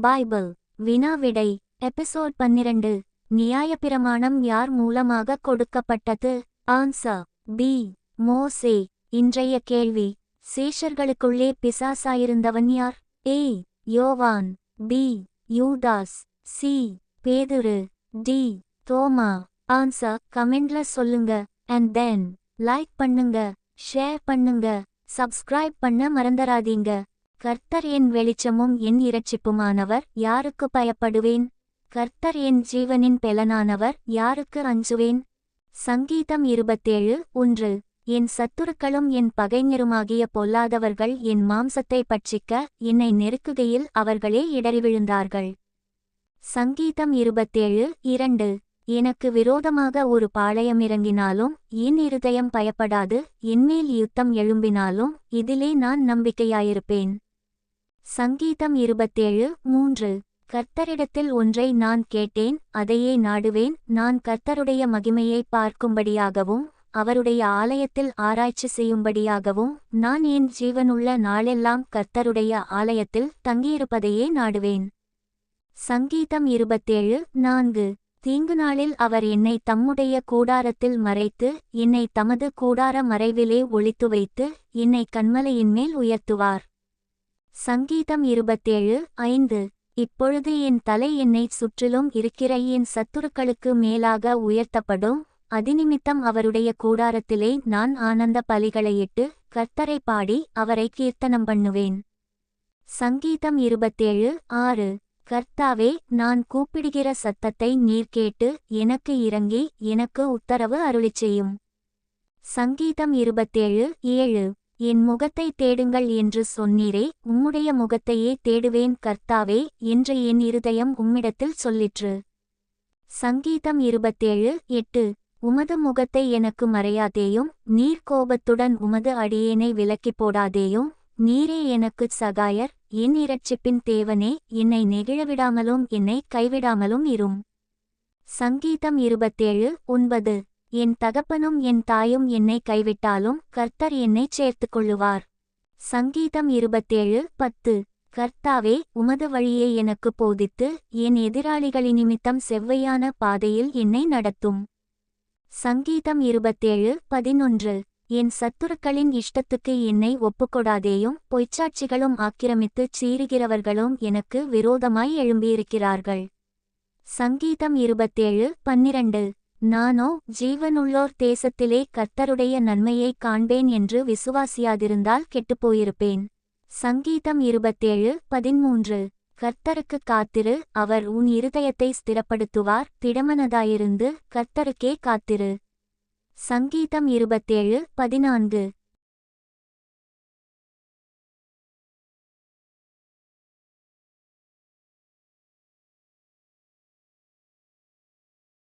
Bible. வினா விடை. Episode பன்னிரண்டு. நியாயப்பிரமாணம் யார் மூலமாக கொடுக்கப்பட்டது? ஆன்சர். பி. மோசே. இன்றைய கேள்வி. சேஷர்களுக்குள்ளே பிசாசாயிருந்தவன் யார்? ஏ. யோவான். பி. யூதாஸ். சி. பேதுரு. டி. தோமா. ஆன்சர். கமெண்ட்ல சொல்லுங்க. அண்ட் தென் லைக் பண்ணுங்க ஷேர் பண்ணுங்க சப்ஸ்கிரைப் பண்ண மறந்தராதீங்க கர்த்தர் என் வெளிச்சமும் என் இரட்சிப்புமானவர் யாருக்கு பயப்படுவேன்? கர்த்தர் என் ஜீவனின் பெலனானவர் யாருக்கு அஞ்சுவேன்? சங்கீதம் இருபத்தேழு ஒன்று. என் சத்துருக்களும் என் பகைஞருமாகிய பொல்லாதவர்கள் என் மாம்சத்தை பட்சிக்க என்னை நெருக்குகையில் அவர்களே இடறிவிழுந்தார்கள். சங்கீதம் இருபத்தேழு இரண்டு. எனக்கு விரோதமாக ஒரு பாளையம் இறங்கினாலும் என் இருதயம் பயப்படாது என்மேல் யுத்தம் எழும்பினாலும் இதிலே நான் நம்பிக்கையாயிருப்பேன். சங்கீதம் இருபத்தேழு மூன்று. கர்த்தரிடத்தில் ஒன்றை நான் கேட்டேன் அதையே நாடுவேன். நான் கர்த்தருடைய மகிமையை பார்க்கும்படியாகவும் அவருடைய ஆலயத்தில் ஆராய்ச்சி செய்யும்படியாகவும் நான் என் ஜீவனுள்ள நாளெல்லாம் கர்த்தருடைய ஆலயத்தில் தங்கியிருப்பதையே நாடுவேன். சங்கீதம் இருபத்தேழு நான்கு. தீங்கு நாளில் அவர் என்னை தம்முடைய கூடாரத்தில் மறைத்து என்னை தமது கூடார மறைவிலே ஒளித்து வைத்து என்னை கண்மலையின் மேல் உயர்த்துவார். சங்கீதம் இருபத்தேழு ஐந்து. இப்பொழுது என் தலை என்னை சுற்றிலும் இருக்கிற என் சத்துருக்களுக்கு மேலாக உயர்த்தப்படும். அதிநிமித்தம் அவருடைய கூடாரத்திலே நான் ஆனந்த பலிகளையிட்டு கர்த்தரை பாடி அவரை கீர்த்தனம் பண்ணுவேன். சங்கீதம் இருபத்தேழு ஆறு. கர்த்தாவே நான் கூப்பிடுகிற சத்தத்தை நீர் கேட்டு எனக்கு இறங்கி எனக்கு உத்தரவு அருளிச் செய்யும். சங்கீதம் இருபத்தேழு ஏழு. என் முகத்தை தேடுங்கள் என்று சொன்னீரே உம்முடைய முகத்தையே தேடுவேன் கர்த்தாவே என்று என் இருதயம் உம்மிடத்தில் சொல்லிற்று. சங்கீதம் இருபத்தேழு எட்டு. உமது முகத்தை எனக்கு மறையாதேயும் நீர் கோபத்துடன் உமது அடியேனை விலக்கிப் போடாதேயும் நீரே எனக்குச் சகாயர் என் இரட்சிப்பின் தேவனே என்னை நெகிழவிடாமலும் என்னை கைவிடாமலும் இரும். சங்கீதம் இருபத்தேழு ஒன்பது. என் தகப்பனும் என் தாயும் என்னை கைவிட்டாலும் கர்த்தர் என்னைச் சேர்த்துக் கொள்ளுவார் சங்கீதம் இருபத்தேழு பத்து. கர்த்தாவே உமது வழியை எனக்கு போதித்து என் எதிராளிகளின் நிமித்தம் செவ்வையான பாதையில் என்னை நடத்தும். சங்கீதம் இருபத்தேழு பதினொன்று. என் சத்துருக்களின் இஷ்டத்துக்கு என்னை ஒப்புக்கொடாதேயும் பொய்ச்சாட்சிகளும் ஆக்கிரமித்துச் சீறுகிறவர்களும் எனக்கு விரோதமாய் எழும்பியிருக்கிறார்கள். சங்கீதம் இருபத்தேழு பன்னிரண்டு. நானோ ஜீவனுள்ளோர் தேசத்திலே கர்த்தருடைய நன்மையைக் காண்பேன் என்று விசுவாசியாதிருந்தால் கெட்டுப்போயிருப்பேன். சங்கீதம் இருபத்தேழு பதிமூன்று. கர்த்தருக்கு காத்திரு அவர் உன் இருதயத்தை ஸ்திரப்படுத்துவார் திடமனதாயிருந்து கர்த்தருக்கே காத்திரு. சங்கீதம் இருபத்தேழு பதினான்கு.